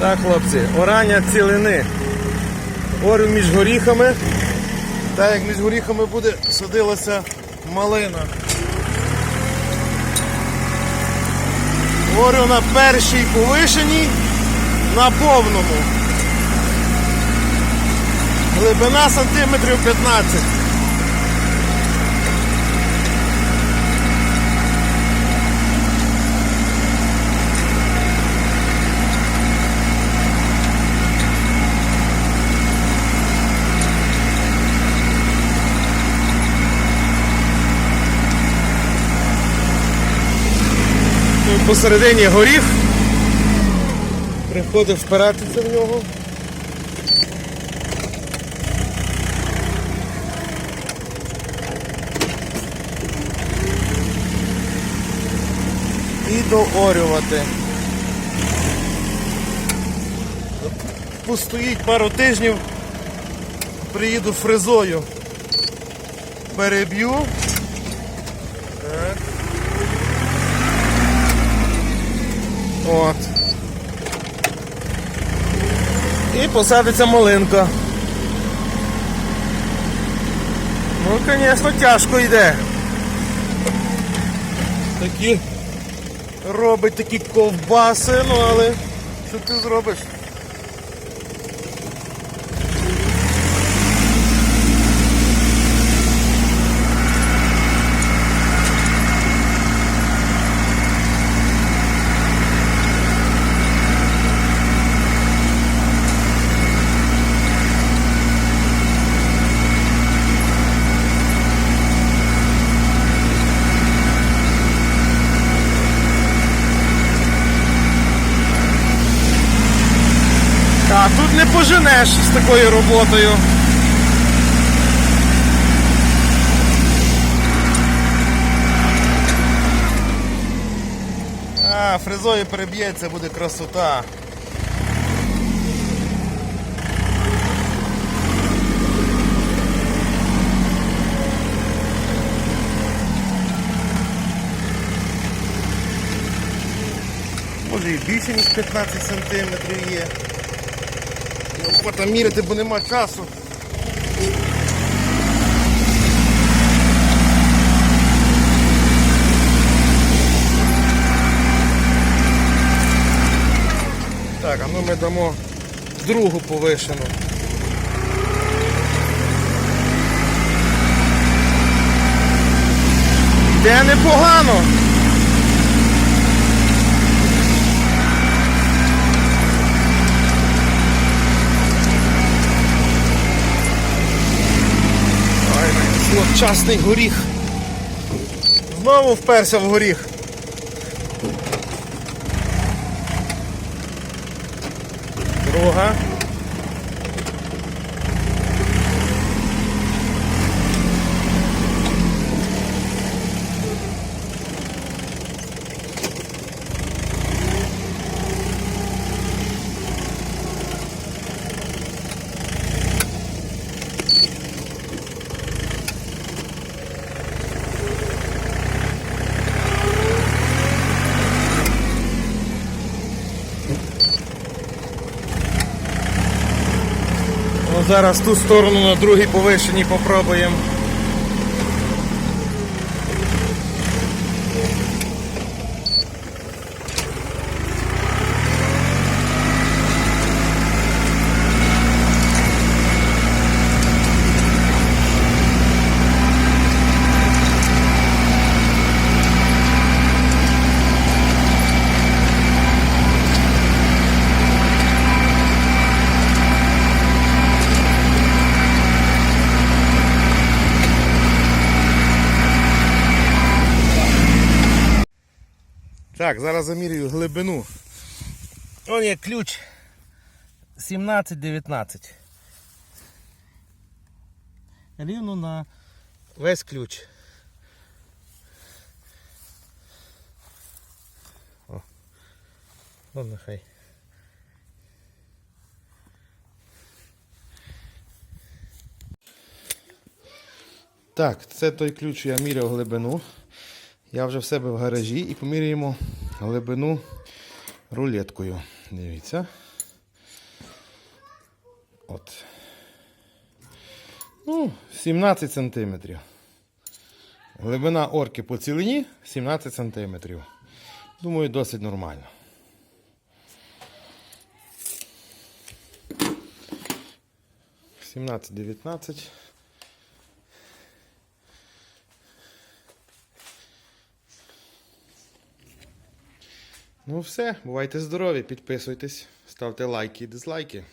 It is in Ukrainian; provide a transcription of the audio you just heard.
Так, хлопці, орання цілини. Орю між горіхами. Так як між горіхами буде садилася малина. Орю на першій повишеній на повному. Глибина сантиметрів 15. Посередині горіх. Приходить впиратися в нього. І доорювати. Постоїть пару тижнів, приїду фрезою. Переб'ю. Так. От. І посадиться малинка. Ну, звісно, тяжко йде. Такі робить такі ковбаси, ну але що ти зробиш? А тут не поженеш з такою роботою. А, фрезою переб'ється, буде красота. Може і більше, ніж 15 сантиметрів є. Охота міряти, бо нема часу. Так, а ну ми дамо другу повишену. Йде непогано. Ай, злочасний горіх. Знову вперся в горіх. Друга. Ну, зараз ту сторону на другій повишенні попробуємо. Так, зараз замірюю глибину. Вон є ключ 17-19. Рівно на весь ключ. О, Вон нехай. Так, це той ключ, я міряв глибину. Я вже в себе в гаражі і поміряємо глибину рулеткою. Дивіться. От. Ну, 17 сантиметрів. Глибина орки по цілині 17 сантиметрів. Думаю, досить нормально. Сімнадцять, дев'ятнадцять. Ну все, бувайте здорові, підписуйтесь, ставте лайки і дизлайки.